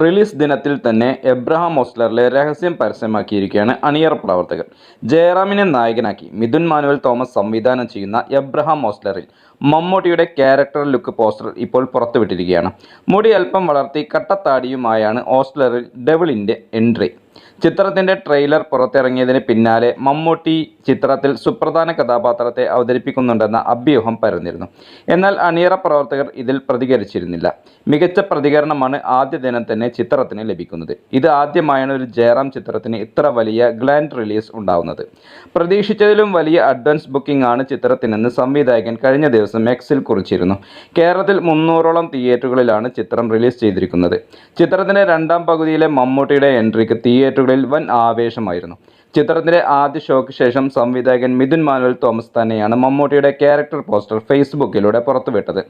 Release ദിനത്തിൽ തന്നെ Abraham ഓസ്ലറിലെ രഹസ്യം പരസ്യമാക്കിയിരിക്കുകയാണ് അണിയർ പ്രവർത്തകർ. ജയറാമിനെ നായകനാക്കി മിഥുൻ മാനുവൽ തോമസ് സംവിധാനം ചെയ്യുന്ന എബ്രഹാം ഓസ്ലറിൽ മമ്മൂട്ടിയുടെ ക്യാരക്ടർ ലുക്ക് പോസ്റ്റർ ഇപ്പോൾ പുറത്തുവിട്ടിരിക്കുകയാണ്. മുടി അല്പം വളർത്തി കട്ടത്താടിയുമായാണ് ഓസ്ലറിൽ ഡെവിളിന്റെ എൻട്രി. ചിത്രത്തിന്റെ ട്രെയിലർ പുറത്തിറങ്ങിയതിന് പിന്നാലെ മമ്മൂട്ടി ചിത്രത്തിൽ സുപ്രധാന കഥാപാത്രത്തെ അവതരിപ്പിക്കുന്നുണ്ടെന്ന അഭ്യൂഹം പരന്നിരുന്നു. എന്നാൽ അണിയറ പ്രവർത്തകർ ഇതിൽ പ്രതികരിച്ചിരുന്നില്ല. മികച്ച പ്രതികരണമാണ് ആദ്യ ദിനം തന്നെ ചിത്രത്തിന് ലഭിക്കുന്നത്. ഇത് ആദ്യമായാണ് ഒരു ജയറാം ചിത്രത്തിന് ഇത്ര വലിയ ഗ്ലാൻഡ് റിലീസ് ഉണ്ടാവുന്നത്. പ്രതീക്ഷിച്ചതിലും വലിയ അഡ്വാൻസ് ബുക്കിംഗ് ആണ് ചിത്രത്തിനെന്ന് സംവിധായകൻ കഴിഞ്ഞ ദിവസം എക്സിൽ കുറിച്ചിരുന്നു. കേരളത്തിൽ മുന്നൂറോളം തിയേറ്ററുകളിലാണ് ചിത്രം റിലീസ് ചെയ്തിരിക്കുന്നത്. ചിത്രത്തിന്റെ രണ്ടാം പകുതിയിലെ മമ്മൂട്ടിയുടെ എൻട്രിക്ക് തിയേറ്ററുകളിൽ വൻ ആവേശമായിരുന്നു. ചിത്രത്തിന്റെ ആദ്യ ഷോയ്ക്ക് ശേഷം സംവിധായകൻ മിഥുൻ മാനുവൽ തോമസ് തന്നെയാണ് മമ്മൂട്ടിയുടെ ക്യാരക്ടർ പോസ്റ്റർ ഫേസ്ബുക്കിലൂടെ പുറത്തുവിട്ടത്.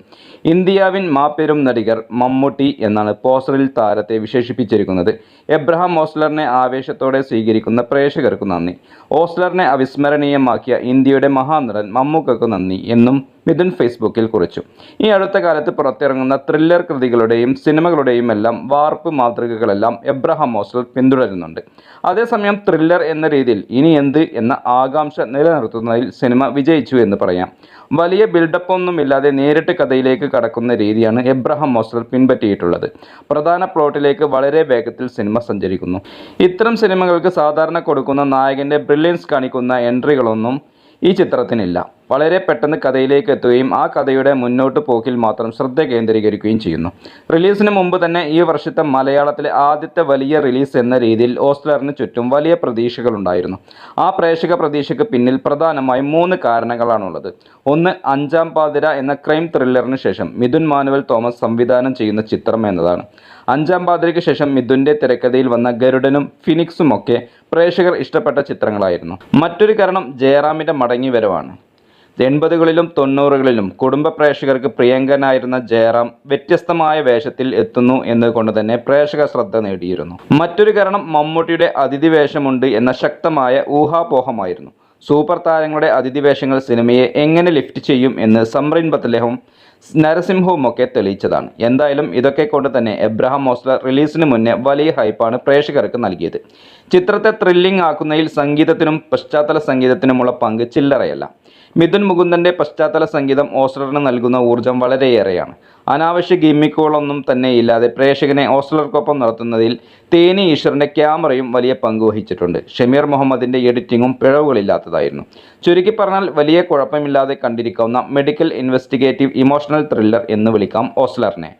ഇന്ത്യാവിൻ മാപ്പെരും നടികർ മമ്മൂട്ടി എന്നാണ് പോസ്റ്ററിൽ താരത്തെ വിശേഷിപ്പിച്ചിരിക്കുന്നത്. എബ്രഹാം ഓസ്ലറിനെ ആവേശത്തോടെ സ്വീകരിക്കുന്ന പ്രേക്ഷകർക്ക് നന്ദി. ഓസ്ലറിനെ അവിസ്മരണീയമാക്കിയ ഇന്ത്യയുടെ മഹാനടൻ മമ്മൂക്കക്ക് നന്ദി എന്നും മിഥുൻ ഫേസ്ബുക്കിൽ കുറിച്ചു. ഈ അടുത്ത കാലത്ത് പുറത്തിറങ്ങുന്ന ത്രില്ലർ കൃതികളുടെയും സിനിമകളുടെയും എല്ലാം വാർപ്പ് മാതൃകകളെല്ലാം എബ്രഹാം ഓസ്ലർ പിന്തുടരുന്നുണ്ട്. അതേസമയം ത്രില്ലർ എന്ന രീതിയിൽ ഇനി എന്ത് എന്ന ആകാംക്ഷ നിലനിർത്തുന്നതിൽ സിനിമ വിജയിച്ചു എന്ന് പറയാം. വലിയ ബിൽഡപ്പ് ഒന്നുമില്ലാതെ നേരിട്ട് കഥയിലേക്ക് കടക്കുന്ന രീതിയാണ് എബ്രഹാം മോസ്റ്റർ പിൻപറ്റിയിട്ടുള്ളത്. പ്രധാന പ്ലോട്ടിലേക്ക് വളരെ വേഗത്തിൽ സിനിമ സഞ്ചരിക്കുന്നു. ഇത്തരം സിനിമകൾക്ക് സാധാരണ കൊടുക്കുന്ന നായകന്റെ ബ്രില്യൻസ് കാണിക്കുന്ന എൻട്രികളൊന്നും ഈ ചിത്രത്തിനില്ല. വളരെ പെട്ടെന്ന് കഥയിലേക്ക് എത്തുകയും ആ കഥയുടെ മുന്നോട്ട് പോക്കിൽ മാത്രം ശ്രദ്ധ കേന്ദ്രീകരിക്കുകയും ചെയ്യുന്നു. റിലീസിന് മുമ്പ് തന്നെ ഈ വർഷത്തെ മലയാളത്തിലെ ആദ്യത്തെ വലിയ റിലീസ് എന്ന രീതിയിൽ ഓസ്ലറിന് ചുറ്റും വലിയ പ്രതീക്ഷകളുണ്ടായിരുന്നു ആ പ്രേക്ഷക പ്രതീക്ഷയ്ക്ക് പിന്നിൽ പ്രധാനമായും മൂന്ന് കാരണങ്ങളാണുള്ളത്. ഒന്ന് അഞ്ചാം പാതിര എന്ന ക്രൈം ത്രില്ലറിന് ശേഷം മിഥുൻ മാനുവൽ തോമസ് സംവിധാനം ചെയ്യുന്ന ചിത്രം എന്നതാണ്. അഞ്ചാം പാതിരയ്ക്ക് ശേഷം മിഥുന്റെ തിരക്കഥയിൽ വന്ന ഗരുഡനും ഫിനിക്സും ഒക്കെ പ്രേക്ഷകർ ഇഷ്ടപ്പെട്ട ചിത്രങ്ങളായിരുന്നു. മറ്റൊരു കാരണം ജയറാമിന്റെ മടങ്ങിവരവാണ്. എൺപതുകളിലും തൊണ്ണൂറുകളിലും കുടുംബ പ്രേക്ഷകർക്ക് പ്രിയങ്കനായിരുന്ന ജയറാം വ്യത്യസ്തമായ വേഷത്തിൽ എത്തുന്നു എന്നതുകൊണ്ട് തന്നെ പ്രേക്ഷക ശ്രദ്ധ നേടിയിരുന്നു. മറ്റൊരു കാരണം മമ്മൂട്ടിയുടെ അതിഥി വേഷമുണ്ട് എന്ന ശക്തമായ ഊഹാപോഹമായിരുന്നു. സൂപ്പർ താരങ്ങളുടെ അതിഥി വേഷങ്ങൾ സിനിമയെ എങ്ങനെ ലിഫ്റ്റ് ചെയ്യും എന്ന് സമ്രീൻ ബത്ലഹവും നരസിംഹവും ഒക്കെ തെളിയിച്ചതാണ്. എന്തായാലും ഇതൊക്കെ കൊണ്ട് തന്നെ എബ്രഹാം മോസ്ലർ റിലീസിന് മുന്നേ വലിയ ഹൈപ്പാണ് പ്രേക്ഷകർക്ക് നൽകിയത്. ചിത്രത്തെ ത്രില്ലിംഗ് ആക്കുന്നതിൽ സംഗീതത്തിനും പശ്ചാത്തല സംഗീതത്തിനുമുള്ള പങ്ക് ചില്ലറയല്ല. മിഥുൻ മുകുന്ദന്റെ പശ്ചാത്തല സംഗീതം ഓസ്ലറിന് നൽകുന്ന ഊർജം വളരെയേറെയാണ്. അനാവശ്യ ഗിമ്മിക്കുകളൊന്നും തന്നെ ഇല്ലാതെ പ്രേക്ഷകനെ ഓസ്ലർക്കൊപ്പം നടത്തുന്നതിൽ തേനി ഈശ്വറിന്റെ ക്യാമറയും വലിയ പങ്ക് വഹിച്ചിട്ടുണ്ട്. ഷമീർ മുഹമ്മദിന്റെ എഡിറ്റിങ്ങും പിഴവുകളില്ലാത്തതായിരുന്നു. ചുരുക്കി പറഞ്ഞാൽ വലിയ കുഴപ്പമില്ലാതെ കണ്ടിരിക്കാവുന്ന മെഡിക്കൽ ഇൻവെസ്റ്റിഗേറ്റീവ് ഇമോഷണൽ ത്രില്ലർ എന്ന് വിളിക്കാം ഓസ്ലറിനെ.